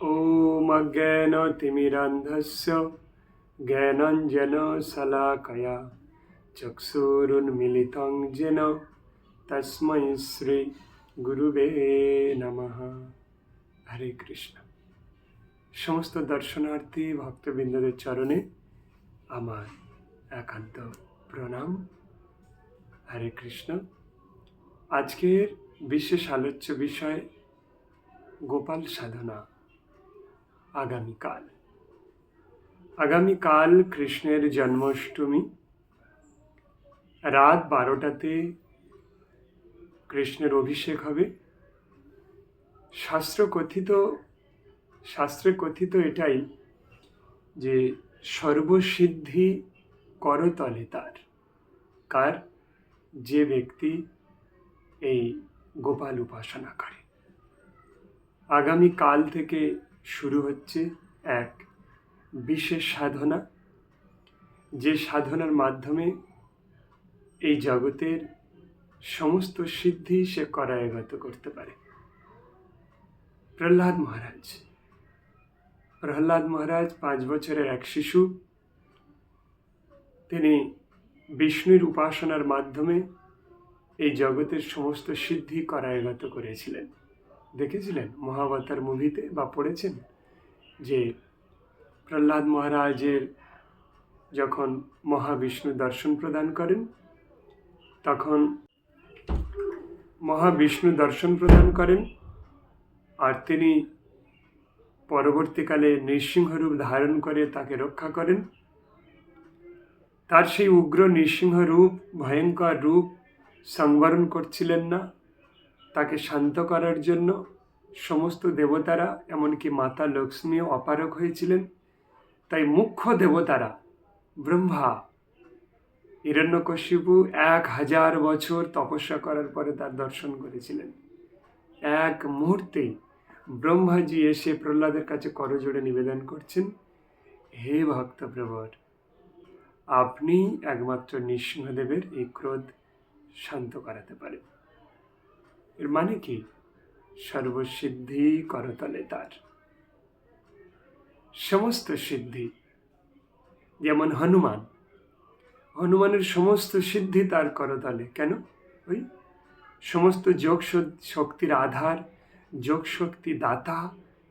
ॐ अज्ञानतिमिरन्धस्य ज्ञानञ्जनशलाकया चक्षुरुन्मिलितं येन তস্মৈ শ্রী গুরুবে নমঃ হরে কৃষ্ণ সমস্ত দর্শনার্থী ভক্তবৃন্দদের চরণে আমার একান্ত প্রণাম হরে কৃষ্ণ আজকের বিশেষ আলোচ্য বিষয় গোপাল সাধনা আগামীকাল। আগামীকাল কৃষ্ণের জন্মাষ্টমী। রাত বারোটাতে কৃষ্ণের অভিষেক হবে। শাস্ত্র কথিত, শাস্ত্রে কথিত এটাই যে সর্বসিদ্ধি করতলে তার। কার? যে ব্যক্তি এই গোপাল উপাসনা করে। আগামী কাল থেকে শুরু হচ্ছে এক বিশেষ সাধনা, যে সাধনার মাধ্যমে এই জগতের সমস্ত সিদ্ধি সে করায়গত করতে পারে। প্রহ্লাদ মহারাজ প্রহ্লাদ মহারাজ পাঁচ বছরের এক শিশু। তিনি বিষ্ণুর উপাসনার মাধ্যমে এই জগতের সমস্ত সিদ্ধি করায়গত করেছিলেন। দেখেছিলেন মহাবতার মুভিতে বা পড়েছেন? যে প্রহ্লাদ মহারাজের যখন মহাবিষ্ণু দর্শন প্রদান করেন, তখন মহাবিষ্ণু দর্শন প্রদান করেন আর তিনি পরবর্তীকালে নৃসিংহরূপ ধারণ করে তাকে রক্ষা করেন। তার সেই উগ্র নৃসিংহ রূপ, ভয়ঙ্কর রূপ সংবরণ করছিলেন না। তাকে শান্ত করার জন্য সমস্ত দেবতারা, এমনকি মাতা লক্ষ্মীও অপারক হয়েছিলেন। তাই মুখ্য দেবতারা ব্রহ্মা, হিরণ্যকশিপু এক হাজার বছর তপস্যা করার পরে তার দর্শন করেছিলেন। এক মুহূর্তেই ব্রহ্মাজি এসে প্রহ্লাদের কাছে করজোড়ে নিবেদন করছেন, হে ভক্তপ্রবর, আপনি একমাত্র নৃসিংহদেবের এই ক্রোধ শান্ত করাতে পারেন। এর মানে কি? সর্বসিদ্ধি করতলে তার। সমস্ত সিদ্ধি, যেমন হনুমান, হনুমানের সমস্ত সিদ্ধি তার করতলে। কেন? ওই সমস্ত যোগ শক্তির আধার, যোগ শক্তি দাতা,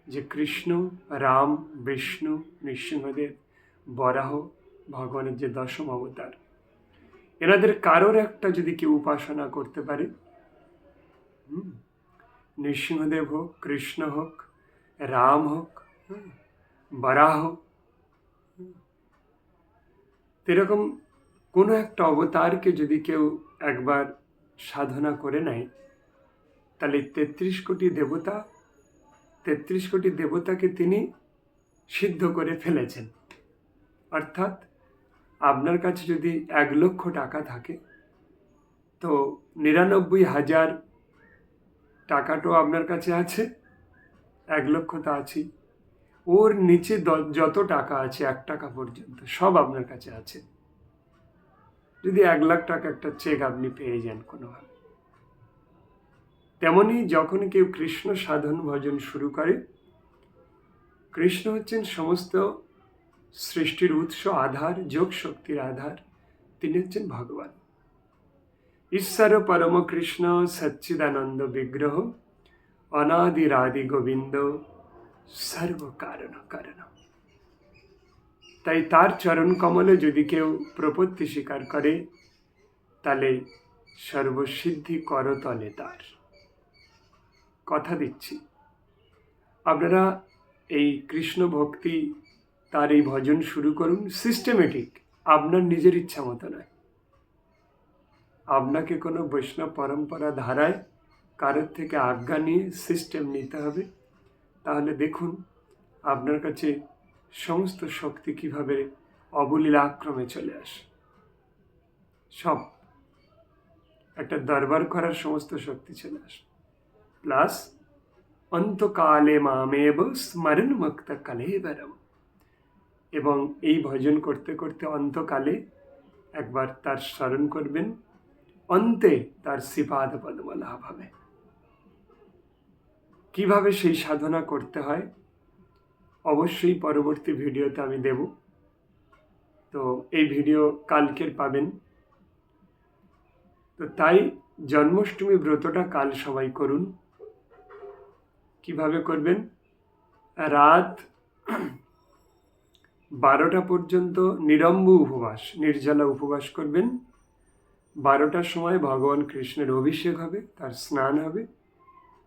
যে কৃষ্ণ, রাম, বিষ্ণু, নৃসিংহদেব, বরাহ, ভগবানের যে দশম অবতার। এনাদের কারোর একটা যদি কেউ উপাসনা করতে পারে নৃসিংহদেব হোক, কৃষ্ণ হোক, রাম হোক বরাহ হোক এরকম কোনো একটা অবতারকে যদি কেউ একবার সাধনা করে নেয়, তাহলে তেত্রিশ কোটি দেবতা, তেত্রিশ কোটি দেবতাকে তিনি সিদ্ধ করে ফেলেছেন। অর্থাৎ আপনার কাছে যদি এক লক্ষ টাকা থাকে, তো নিরানব্বই হাজার টাকাটাও আপনার কাছে আছে? এক লক্ষ তো আছেই। ওর নিচে যত টাকা আছে, এক টাকা পর্যন্ত সব আপনার কাছে আছে। যদি এক লাখ টাকা একটা চেক আপনি পেয়ে যান কোনোভাবে। তেমনি যখন কেউ কৃষ্ণ সাধন ভজন শুরু করে, কৃষ্ণ হচ্ছেন সমস্ত সৃষ্টির উৎস, আধার যোগ শক্তির আধার, তিনি হচ্ছেন ভগবান। ঈশ্বর পরম কৃষ্ণ সচ্চিদানন্দ বিগ্রহ অনাদিরাদি গোবিন্দ সর্ব কারণ কারণ তাই তার চরণ কমলে যদি কেউ প্রপত্তি স্বীকার করে, তাহলে সর্বসিদ্ধি করতলে তার। কথা দিচ্ছি। আপনারা এই কৃষ্ণ ভক্তি, তার এই ভজন শুরু করুন সিস্টেমেটিক আপনার নিজের ইচ্ছা মতো নয়। আপনাকে কোনো বৈষ্ণব পরম্পরা ধারায় কারোর থেকে আজ্ঞা নিয়ে সিস্টেম নিতে হবে, তাহলে দেখুন আপনার কাছে সমস্ত শক্তি কীভাবে অবলীলাক্রমে চলে আসে। সব, একটা দরবার করার সমস্ত শক্তি চলে আসে। প্লাস অন্তকালে মামেব স্মরণ মুক্ত কালেবরম। এবং এই ভজন করতে করতে অন্তকালে একবার তার স্মরণ করবেন। অন্তে তার শ্রীপাদ পদ্ম লাভ হবে কীভাবে সেই সাধনা করতে হয়? অবশ্যই পরবর্তী ভিডিওতে আমি দেব। তো এই ভিডিও কালকের পাবেন। তো তাই জন্মাষ্টমী ব্রতটা কাল সবাই করুন। কীভাবে করবেন? রাত বারোটা পর্যন্ত নিরম্ব উপবাস, নির্জলা উপবাস করবেন। বারোটার সময় ভগবান কৃষ্ণের অভিষেক হবে, তার স্নান হবে।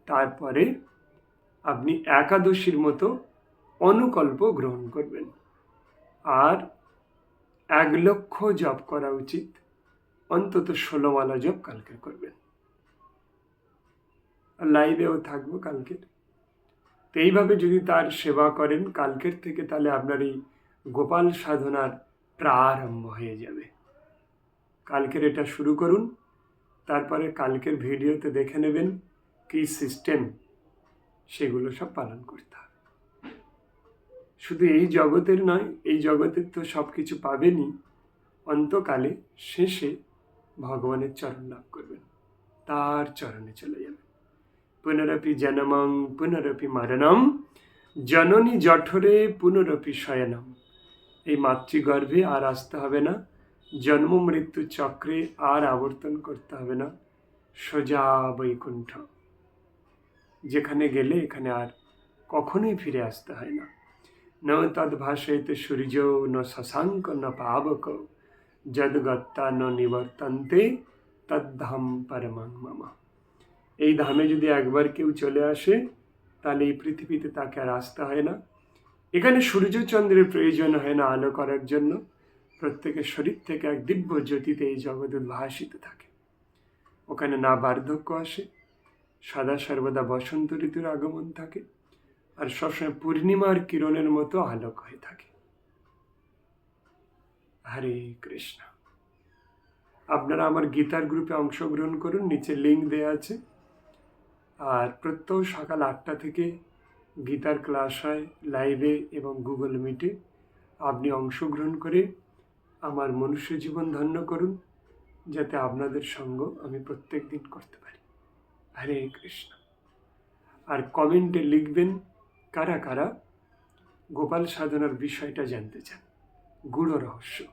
তারপরে আপনি একাদশীর মতো অনুকল্প গ্রহণ করবেন। আর এক লক্ষ জপ করা উচিত। অন্তত ষোলো মালা জপ কালকে করবেন। লাইভেও থাকব কালকের তো এইভাবে যদি তার সেবা করেন, কালকের থেকে তাহলে আপনার এই গোপাল সাধনার প্রারম্ভ হয়ে যাবে। কালকের এটা শুরু করুন। তারপরে কালকের ভিডিওতে দেখে নেবেন কী সিস্টেম সেগুলো সব পালন করতে হবে। শুধু এই জগতের নয়, এই জগতের তো সব কিছু পাবেনই। অন্তকালে, শেষে ভগবানের চরণ লাভ করবেন। তার চরণে চলে যাবেন। পুনরপি জনমং, পুনরপি মরণম, জননী জঠরে পুনরপি শয়নম। এই মাতৃগর্ভে আর আসতে হবে না। জন্ম মৃত্যু চক্রে আর আবর্তন করতে হবে না সোজা বৈকুণ্ঠ যেখানে গেলে এখানে আর কখনোই ফিরে আসতে হয় না ন তদ ভাষয়তে সূর্য ন শশাঙ্ক ন পাবক যদগত্তা ন নিবর্তন্তে তদ্ধাম পরমাং মামা এই ধামে যদি একবার কেউ চলে আসে, তাহলে এই পৃথিবীতে তাকে আর আসতে হয় না। এখানে সূর্যচন্দ্রের প্রয়োজন হয় না আলো করার জন্য। প্রত্যেকের শরীর থেকে এক দিব্য জ্যোতিতে এই জগৎ উদ্ভাসিত থাকে। ওখানে না বার্ধক্য আসে, সদা সর্বদা বসন্ত ঋতুর আগমন থাকে আর সবসময় পূর্ণিমার কিরণের মতো আলোক হয়ে থাকে। হরে কৃষ্ণ। আপনারা আমার গীতার গ্রুপে অংশগ্রহণ করুন, নিচে লিঙ্ক দেওয়া আছে। আর প্রত্যহ সকাল আটটা থেকে গীতার ক্লাস হয় লাইভে এবং গুগল মিটে। আপনি অংশগ্রহণ করে আমার মনুষ্য জীবন ধন্য করুন, যাতে আপনাদের সঙ্গ আমি প্রত্যেক দিন করতে পারি। হরে কৃষ্ণ। আর কমেন্টে লিখবেন কারা কারা? গোপাল সাধনার বিষয়টা জানতে চান। গূঢ় রহস্য।